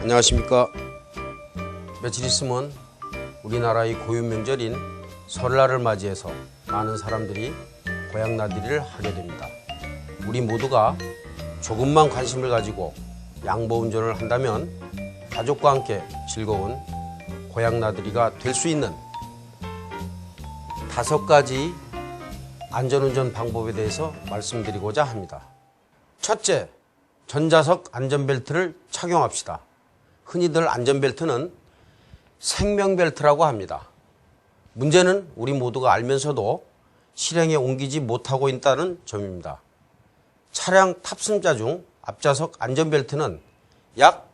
안녕하십니까. 며칠 있으면 우리나라의 고유 명절인 설날을 맞이해서 많은 사람들이 고향 나들이를 하게 됩니다. 우리 모두가 조금만 관심을 가지고 양보 운전을 한다면 가족과 함께 즐거운 고향 나들이가 될 수 있는 다섯 가지 안전운전 방법에 대해서 말씀드리고자 합니다. 첫째, 전자석 안전벨트를 착용합시다. 흔히들 안전벨트는 생명벨트라고 합니다. 문제는 우리 모두가 알면서도 실행에 옮기지 못하고 있다는 점입니다. 차량 탑승자 중 앞좌석 안전벨트는 약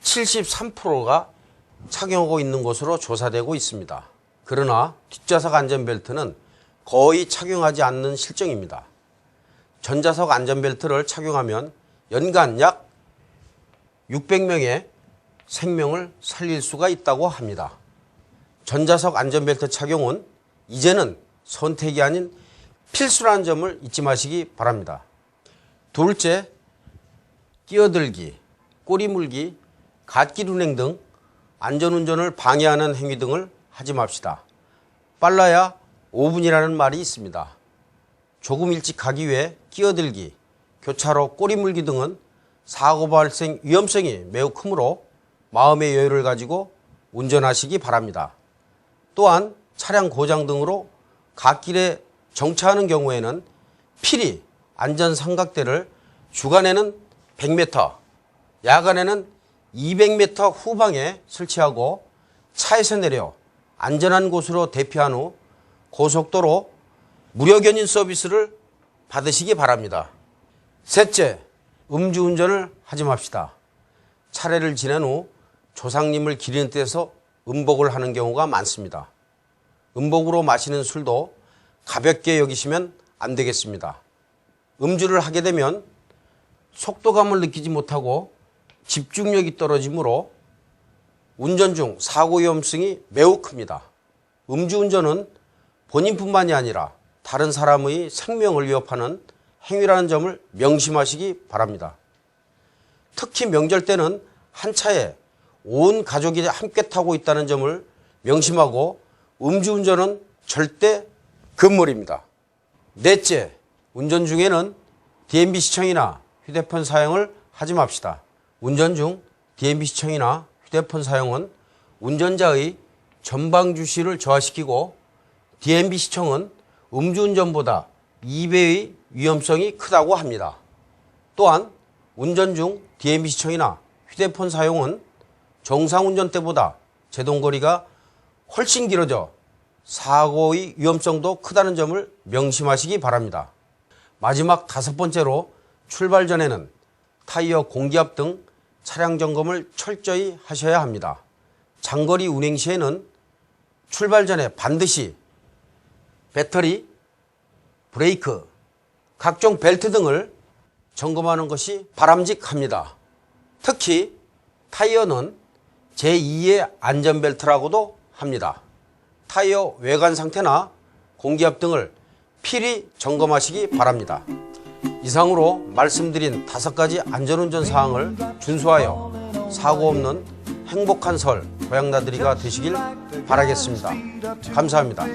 73%가 착용하고 있는 것으로 조사되고 있습니다. 그러나 뒷좌석 안전벨트는 거의 착용하지 않는 실정입니다. 전자석 안전벨트를 착용하면 연간 약 600명의 생명을 살릴 수가 있다고 합니다. 전자석 안전벨트 착용은 이제는 선택이 아닌 필수라는 점을 잊지 마시기 바랍니다. 둘째, 끼어들기, 꼬리 물기, 갓길 운행 등 안전운전을 방해하는 행위 등을 하지 맙시다. 빨라야 5분이라는 말이 있습니다. 조금 일찍 가기 위해 끼어들기, 교차로 꼬리 물기 등은 사고 발생 위험성이 매우 크므로 마음의 여유를 가지고 운전하시기 바랍니다. 또한 차량 고장 등으로 갓길에 정차하는 경우에는 필히 안전 삼각대를 주간에는 100m, 야간에는 200m 후방에 설치하고 차에서 내려 안전한 곳으로 대피한 후 고속도로 무료 견인 서비스를 받으시기 바랍니다. 셋째, 음주운전을 하지 맙시다. 차례를 지낸 후 조상님을 기리는 데서 음복을 하는 경우가 많습니다. 음복으로 마시는 술도 가볍게 여기시면 안 되겠습니다. 음주를 하게 되면 속도감을 느끼지 못하고 집중력이 떨어지므로 운전 중 사고 위험성이 매우 큽니다. 음주운전은 본인뿐만이 아니라 다른 사람의 생명을 위협하는 행위라는 점을 명심하시기 바랍니다. 특히 명절 때는 한 차에 온 가족이 함께 타고 있다는 점을 명심하고 음주운전은 절대 금물입니다. 넷째, 운전 중에는 DMB 시청이나 휴대폰 사용을 하지 맙시다. 운전 중 DMB 시청이나 휴대폰 사용은 운전자의 전방 주시를 저하시키고 DMB 시청은 음주운전보다 2배의 위험성이 크다고 합니다. 또한 운전 중 DMB 시청이나 휴대폰 사용은 정상 운전 때보다 제동거리가 훨씬 길어져 사고의 위험성도 크다는 점을 명심하시기 바랍니다. 마지막 다섯 번째로 출발 전에는 타이어 공기압 등 차량 점검을 철저히 하셔야 합니다. 장거리 운행 시에는 출발 전에 반드시 배터리, 브레이크, 각종 벨트 등을 점검하는 것이 바람직합니다. 특히 타이어는 제2의 안전벨트라고도 합니다. 타이어 외관 상태나 공기압 등을 필히 점검하시기 바랍니다. 이상으로 말씀드린 다섯 가지 안전운전 사항을 준수하여 사고 없는 행복한 설 고향나들이가 되시길 바라겠습니다. 감사합니다.